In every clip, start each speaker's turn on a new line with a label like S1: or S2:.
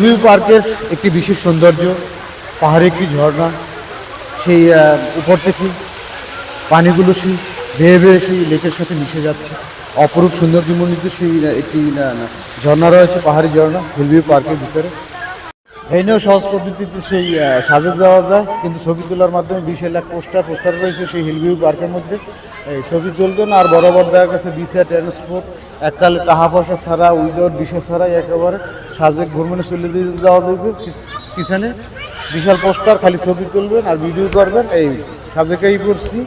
S1: Hillview পার্কের একটি বিশেষ সৌন্দর্য, পাহাড়ে একটি ঝর্ণা, সেই উপর থেকে পানিগুলো সেই বেয়ে বেয়ে সেই লেকের সাথে মিশে যাচ্ছে। অপরূপ সৌন্দর্যমণ্ডিত সেই একটি ঝর্ণা রয়েছে, পাহাড়ি ঝর্ণা হিলভিউ পার্কের ভিতরে। এই নিয়েও সহজ পদ্ধতিতে সেই সাজে যাওয়া যায়, কিন্তু ছবি তোলার মাধ্যমে বিশাল এক পোস্টার পোস্টার রয়েছে সেই হিলভিউ পার্কের মধ্যে। এই ছবি তুলবেন আর বরাবর দেখা গেছে বিশা ট্রান্সপোর্ট এককালে টাকা পয়সা ছাড়া, উইদাউট বিষয় ছাড়াই একেবারে সাজেক ভ্রমণে চলে যাওয়া যাবে পিছ- পিছনে বিশাল পোস্টার, খালি ছবি তুলবেন আর ভিডিও করবেন। এই সাজেকেই পড়ছি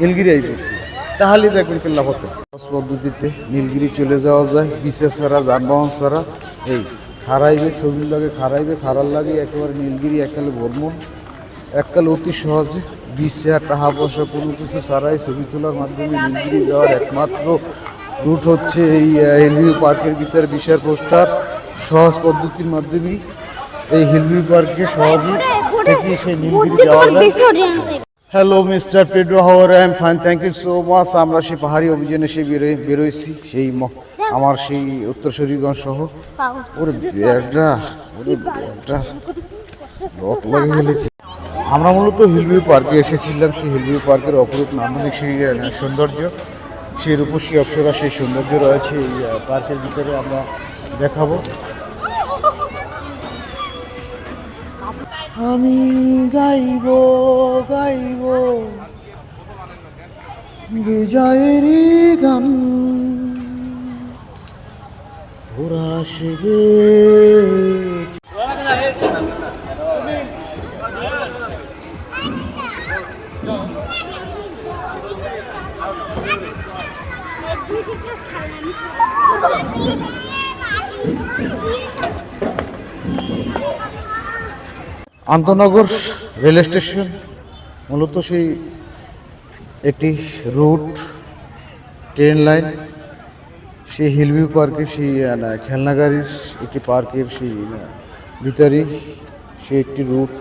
S1: নীলগিরি পড়ছি। তাহলেই দেখবেন কেল্লা হতো পদ্ধতিতে নীলগিরি চলে যাওয়া যায় বিশেষ ছাড়া, যানবাহন ছাড়া। এই খারাইবে ছবির লাগে খারাইবে খারার লাগে একেবারে নীলগিরি একালে ভ্রমণ। এককালে অতি সহজে বিশ্বে টাকা পয়সা কোনো কিছু ছাড়াই ছবি তোলার মাধ্যমে নীলগিরি যাওয়ার একমাত্র রুট হচ্ছে এই হিলভিউ পার্কের ভিতরে বিশাল পোস্টার। সহজ পদ্ধতির মাধ্যমে এই হিলভিউ পার্কে সহজে থেকে সেই নীলগিরি যাওয়া যায় hello mister Pedro how are I am fine thank you so much আমরা সেই পাহাড়ি অভিযানে সেই বেরোই বেরোইছি সেই আমার সেই উত্তর শরীরগঞ্জ সহ ওরে বেড়া ওরে বেড়া রক লাগে গেলেছে আমরা মূলত হিলভিউ পার্কে এসেছিলাম। সেই হিলভিউ পার্কের অপরূপ নান্দনিক সেই সৌন্দর্য। সেই রূপসী অপ্সরা, সেই সৌন্দর্য রয়েছে এই পার্কের ভিতরে আমরা দেখাবো। আমি গাইব গাইব বিজয়েরই গান। ওরা আসবে। আন্তনগর রেল স্টেশন মূলত সেই একটি রুট ট্রেন লাইন সেই হিলভিউ পার্কের সেই আহ, না, খেলনা গাড়ির একটি পার্কের সেই ভিতরে সে একটি রুট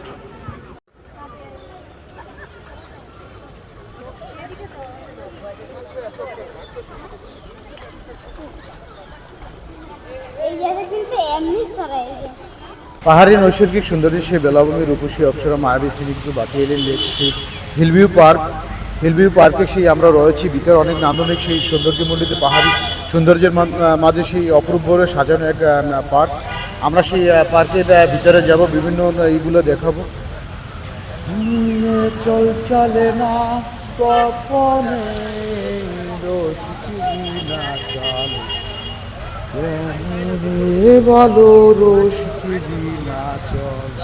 S2: এই জায়গা কিন্তু এমনি সরাই
S1: পাহাড়ি নৈসর্গিক সৌন্দর্য সেই বেলাভূমি রূপসী অপ্সরা মায়াবী স্নিগ্ধ বাতি এলেন সেই হিলভিউ পার্ক। হিলভিউ পার্কে সেই আমরা রয়েছি, ভিতরে অনেক নান্দনিক সেই সৌন্দর্যমণ্ডিত পাহাড়ি সৌন্দর্যের মাঝে সেই অপরূপভাবে সাজানো এক পার্ক। আমরা সেই পার্কের ভিতরে যাব, বিভিন্ন এইগুলো দেখাবো। চল চলে না বলো রোশ কি চল।